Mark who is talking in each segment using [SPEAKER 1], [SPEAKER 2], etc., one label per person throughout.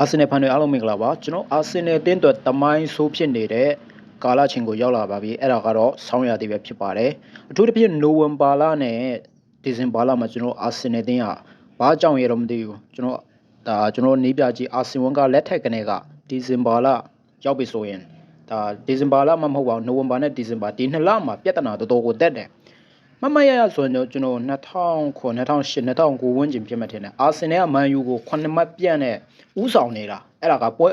[SPEAKER 1] အာဆင်နယ်ဖန်တွေအားလုံးမင်္ဂလာပါကျွန်တော်အာဆင်နယ်တင်းတော်တမိုင်းဆိုးဖြစ်နေတဲ့ကာလချင်းကိုရောက်လာပါပြီအဲ့ဒါကတော့ဆောင်းရာသီပဲဖြစ်ပါတယ်အထူးသဖြင့်နိုဝင်ဘာလနဲ့ဒီဇင်ဘာလမှာကျွန်တော်အာဆင်နယ်တင်းဟာဘာကြောင့်ရတော့မသိဘူးကျွန်တော်ဒါကျွန်တော်နေပြကြီးအာဆင်ဝန်ကလက်ထက်ကနေကဒီဇင်ဘာလရောက်ပြီဆိုရင်ဒါဒီဇင်ဘာလမှမဟုတ်ပါဘူးနိုဝင်ဘာနဲ့ဒီဇင်ဘာဒီနှစ်လမှာပြဿနာတော်တော်ကိုတက်တယ် မမရရဆိုရင်တော့ကျွန်တော်2009 2008 2009ဝန်းကျင်ဖြစ်မှထင်တယ်အာဆင်နယ်ကမန်ယူကို9မှတ်ပြန့်နဲ့ဥဆောင်နေတာအဲ့ဒါကပွဲ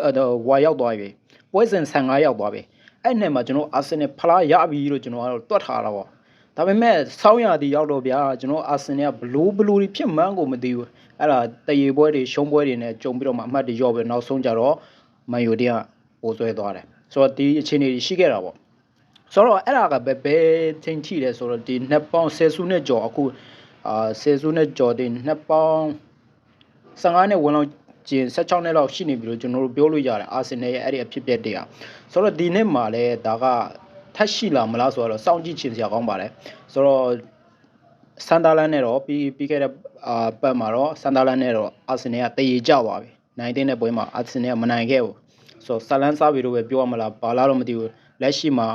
[SPEAKER 1] ဝါရောက်သွားပြီပွဲစဉ်15ရောက်သွားပြီအဲ့နဲ့မှာကျွန်တော်အာဆင်နယ်ဖလားရပြီလို့ကျွန်တော်ကတော့တွက်ထားတာပေါ့ဒါပေမဲ့စောင်းရသည်ရောက်တော့ဗျာကျွန်တော်အာဆင်နယ်ကဘလူးဘလူးဖြစ်မှန်းကိုမသိဘူးအဲ့ဒါတရေပွဲတွေရှုံးပွဲတွေနဲ့ကြုံပြီးတော့မှအမှတ်တွေရော့ပြီးနောက်ဆုံးကြတော့မန်ယူတွေကပိုဆွဲသွားတယ်ဆိုတော့ဒီအခြေအနေတွေရှိခဲ့တာပေါ့ ဆိုတော့အဲ့ဒါကပဲဘယ်ချိန်ထိလဲဆိုတော့ဒီနှစ်ပေါင်း10စုနှစ်ကျော်အခုအာ10စုနှစ်ကျော်ဒီနှစ်ပေါင်း15နှစ်ဝင်လောက်ကျင်16နှစ်လောက်ရှိနေပြီလို့ကျွန်တော်တို့ပြောလို့ရတယ်အာဆင်နယ်ရဲ့အဲ့ဒီအဖြစ်အပျက်တွေကဆိုတော့ဒီနှစ်မှာလည်းဒါကထက်ရှိလာမလားဆိုတော့စောင့်ကြည့်ချင်စရာကောင်းပါတယ်ဆိုတော့ဆန်ဒါလန်နဲ့တော့ပြီးပြီးခဲ့တဲ့အာပတ်မှာတော့ဆန်ဒါလန်နဲ့တော့အာဆင်နယ်ကတည်ရကြပါပြီနိုင်တဲ့တဲ့ပွဲမှာအာဆင်နယ်ကမနိုင်ခဲ့ဘူးဆိုတော့ဆလန်စားပြီလို့ပဲပြောရမလားဘာလားတော့မသိဘူးလက်ရှိမှာ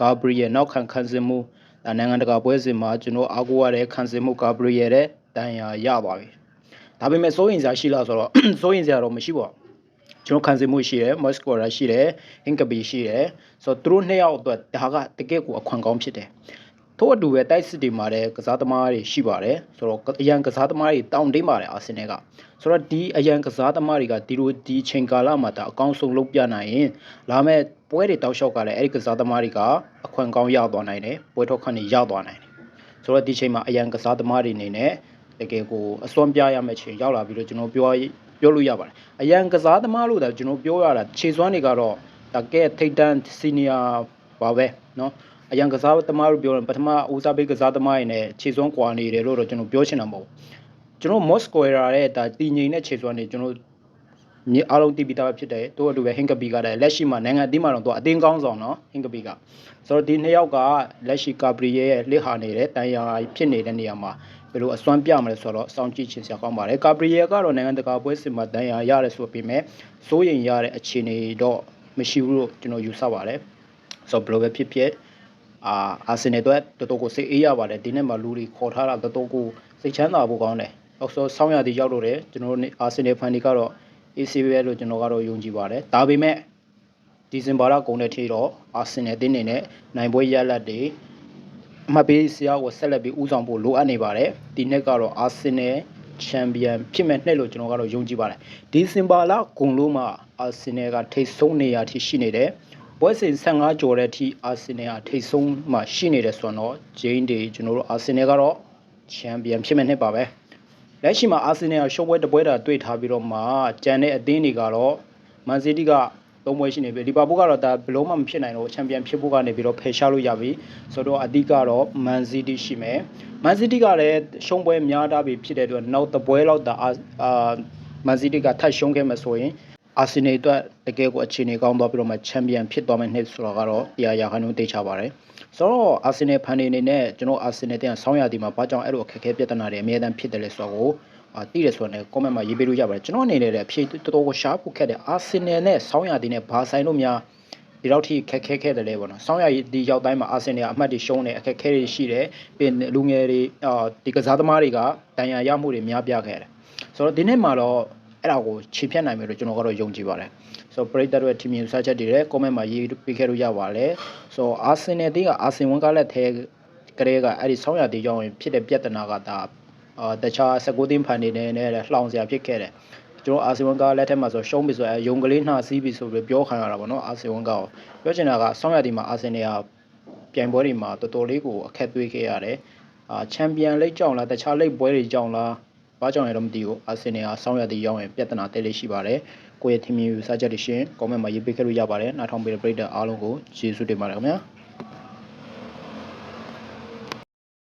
[SPEAKER 1] ဂါဘရီယယ်နောက်ခံခံစင်မှုဒါနိုင်ငံတကာပွဲစဉ်မှာကျွန်တော်အားကိုးရတဲ့ခံစင်မှုဂါဘရီယယ်တဲ့တန်ရာရပါပြီဒါပေမဲ့စိုးရင်စရာရှိလားဆိုတော့စိုးရင်စရာတော့မရှိပါဘူးကျွန်တော်ခံစင်မှုရှိတယ်မော့စကိုရာရှိတယ်ဟင်ကဘီရှိတယ်ဆိုတော့သူတို့နှစ်ယောက်အတွက်ဒါကတကယ့်ကိုအခွင့်ကောင်းဖြစ်တယ် ထို့အတူပဲတိုက်စစ်တွေမှာလည်းကစားသမားတွေရှိပါတယ်ဆိုတော့အရန်ကစားသမားတွေတောင်းတင်းပါတယ်အာဆင်နယ်ကဆိုတော့ဒီအရန်ကစားသမားတွေကဒီလိုဒီချိန်ကာလမှာဒါအကောင်းဆုံးလုပ်ပြနိုင်ရင်လာမဲ့ပွဲတွေတောက်လျှောက်ကလည်းအဲ့ဒီကစားသမားတွေကအခွင့်ကောင်းရသွားနိုင်တယ်ပွဲထုတ်ခန့်တွေရသွားနိုင်တယ်ဆိုတော့ဒီချိန်မှာအရန်ကစားသမားတွေအနေနဲ့တကယ်ကိုအစွမ်းပြရမယ့်ချိန်ရောက်လာပြီလို့ကျွန်တော်ပြောပြောလို့ရပါတယ်အရန်ကစားသမားလို့ဒါကျွန်တော်ပြောရတာခြေစွမ်းတွေကတော့တကယ်ထိတ်တန်းစီနီယာပါပဲเนาะ အရန်ကစားသမားလို့ပြောရင်ပထမဦးစားပေးကစားသမားတွေနဲ့ခြေစွမ်းကွာနေတယ်လို့တော့ကျွန်တော်ပြောချင်တာမဟုတ်ဘူးကျွန်တော်မော့စကွယ်ရာရဲ့ဒါတည်ငြိမ်တဲ့ခြေစွမ်းတွေကျွန်တော်မြေအားလုံးတည်ပြီးသားဖြစ်တယ်တိုးအတူပဲဟင်ကပီကလည်းလက်ရှိမှာနိုင်ငံအသီးမှာတော့သူအသင်းကောင်းဆောင်နော်ဟင်ကပီကဆိုတော့ဒီနှစ်ယောက်ကလက်ရှိကာပရီရဲ့လက်ဟာနေတဲ့တန်ရာဖြစ်နေတဲ့နေရာမှာဘယ်လိုအစွမ်းပြမလဲဆိုတော့စောင့်ကြည့်ချင်စရာကောင်းပါတယ်ကာပရီရဲ့ကတော့နိုင်ငံတကာပွဲစဉ်မှာတန်ရာရတယ်ဆိုပေမဲ့စိုးရင်ရတဲ့အခြေအနေတော့မရှိဘူးလို့ကျွန်တော်ယူဆပါတယ်ဆိုတော့ဘယ်လိုပဲဖြစ်ဖြစ် အာအာဆင်နယ်အတွက်တော်တော်ကိုစိတ်အေးရပါတယ်ဒီနေ့မှာလူတွေခေါ်ထားတာတော်တော်ကိုစိတ်ချမ်းသာဖို့ကောင်းတယ်အောက်ဆိုဆောင်းရသည်ရောက်တော့တယ်ကျွန်တော်တို့အာဆင်နယ်ဖန်တွေကတော့ AC ပဲလို့ကျွန်တော်ကတော့ယုံကြည်ပါတယ်ဒါပေမဲ့ဒီဇင်ဘာလကုန်တဲ့ထိတော့အာဆင်နယ်တင်းနေနဲ့နိုင်ပွဲရလဒ်တွေအမှတ်ပေးဆရာကိုဆက်လက်ပြီးဦးဆောင်ဖို့လိုအပ်နေပါတယ်ဒီနှစ်ကတော့အာဆင်နယ်ချန်ပီယံဖြစ်မဲ့နှစ်လို့ကျွန်တော်ကတော့ယုံကြည်ပါတယ်ဒီဇင်ဘာလကုန်လို့မှအာဆင်နယ်ကထိပ်ဆုံးနေရာထိရှိနေတယ် ပွဲစဉ်15ကျော်တဲ့အထိအာဆင်နယ်ကထိပ်ဆုံးမှာရှိနေတယ်ဆိုတော့ဂျိန်းတွေကျွန်တော်တို့အာဆင်နယ်ကတော့ချန်ပီယံဖြစ်မဲ့နှစ်ပါပဲလက်ရှိမှာအာဆင်နယ်ကရှုံးပွဲတစ်ပွဲတာတွေ့ထားပြီးတော့မှကြံတဲ့အသင်းတွေကတော့မန်စီးတီးကသုံးပွဲရှိနေပြီလီဗာပူးကတော့ဒါဘလုံးမှမဖြစ်နိုင်တော့ချန်ပီယံဖြစ်ဖို့ကနေပြီးတော့ဖယ်ရှားလို့ရပြီဆိုတော့အဓိကတော့မန်စီးတီးရှိမယ်မန်စီးတီးကလည်းရှုံးပွဲများတာပြီဖြစ်တဲ့အတွက်နောက်တစ်ပွဲလောက်ဒါအာမန်စီးတီးကထပ်ရှုံးခဲ့မှဆိုရင် အာဆင်နယ်အတွက်တကယ်ကိုအခြေအနေကောင်းသွားပြီးတော့မှချန်ပီယံဖြစ်သွားမယ့်နှစ်ဆိုတော့ကတော့တရားရဟန်းတို့သိချပါတယ်ဆိုတော့အာဆင်နယ်ဖန်နေနေနဲ့ကျွန်တော်အာဆင်နယ်တင်ဆောင်းရသည်မှာဘာကြောင့်အဲ့လိုအခက်အခဲပြဿနာတွေအများအတန်းဖြစ်တယ်လဲဆိုတော့အာတည်တယ်ဆိုတော့ comment မှာရေးပေးလို့ရပါတယ်ကျွန်တော်အနေနဲ့လည်းအဖြေတော်တော်ကိုရှားဖို့ခက်တယ်အာဆင်နယ်နဲ့ဆောင်းရသည်နဲ့ဘာဆိုင်လို့များဒီလောက်ထိခက်ခဲခဲ့တယ်လေပေါ့နော်။ဆောင်းရည်ဒီရောက်တိုင်းမှာအာဆင်နယ်အမှတ်တွေရှုံးတယ်အခက်ခဲတွေရှိတယ်။ပြီးလူငယ်တွေအာဒီကစားသမားတွေကတန်ရာရမှုတွေများပြခဲ့တယ်။ဆိုတော့ဒီနေ့မှာတော့ အဲ့ဒါကိုခြေဖြတ်နိုင်မယ်လို့ကျွန်တော်ကတော့ယုံကြည်ပါတယ်။ဆိုတော့ပရိသတ်တို့ရဲ့ team ယူဆချက်တွေလည်း comment မှာရေးပေးခဲ့လို့ရပါတယ်။ဆိုတော့အာဆင်နယ်တင်းကအာဆင်ဝန်ကလည်းထဲကလေးကအဲ့ဒီဆောင်းရည်တင်းကြောင့်ဖြစ်တဲ့ပြဿနာကဒါအာတခြား19တင်းဖန်နေနေနဲ့လှောင်စရာဖြစ်ခဲ့တယ်။ကျွန်တော်အာဆီဝန်ကလက်ထက်မှာဆိုရှုံးပြီဆိုအဲယုံကလေးနှာစီးပြီဆိုပြီးပြောခံရတာပေါ့နော်အာဆီဝန်ကကိုပြောချင်တာကဆောင်းရည်ဒီမှာအာဆင်နယ်ကပြိုင်ပွဲတွေမှာတော်တော်လေးကိုအခက်သွေးခဲ့ရတယ်။အာချန်ပီယံလိတ်ကြောင့်လားတခြားလိတ်ပွဲတွေကြောင့်လား ဘာကြောင့်လဲတော့မသိဘူးအာဆင်နယ်ကဆောင်းရည်ရောက်ရင်ပြဿနာတဲလေးရှိပါတယ်။ကိုယ့်ရဲ့ team ယူဆချက်တွေရှင် comment မှာရေးပေးခဲ့လို့ရပါတယ်။နောက်ထောင်ပေးတဲ့ပရိသတ်အားလုံးကိုကျေးဇူးတင်ပါတယ်ခင်ဗျာ။